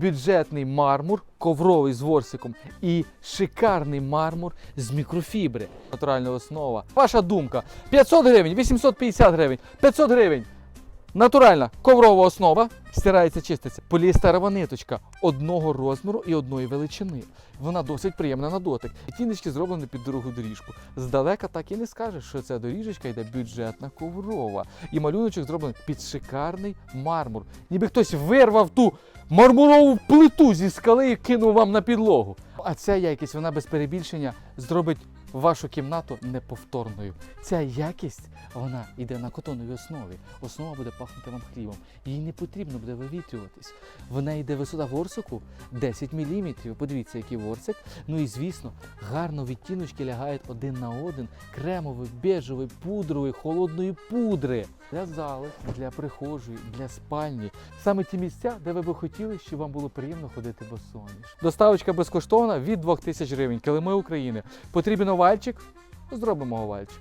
бюджетний мармур, ковровий з ворсиком і шикарний мармур з мікрофібри. Натуральна основа. Ваша думка: 500 гривень, 850 гривень, 500 гривень. Натуральна коврова основа стирається, чиститься. Поліестерова ниточка одного розміру і одної величини. Вона досить приємна на дотик. Тіночки зроблені під дорогу доріжку. Здалека так і не скажеш, що ця доріжечка йде бюджетна коврова. І малюночок зроблений під шикарний мармур. Ніби хтось вирвав ту мармурову плиту зі скали і кинув вам на підлогу. А ця якість, вона без перебільшення зробить вашу кімнату неповторною. Ця якість вона йде на котоновій основі. Основа буде пахнути вам хлібом. Їй не потрібно буде вивітрюватись. Вона йде висота ворсику 10 мм. Подивіться, який ворсик. Ну і звісно, гарно відтіночки лягають один на один. Кремовий, бежевий, пудровий, холодної пудри. Для зали, для прихожої, для спальні. Саме ті місця, де ви би хотіли, щоб вам було приємно ходити босоніж. Доставочка безкоштовна від 2000 гривень. Килими України. Потрібен овальчик? Зробимо овальчик.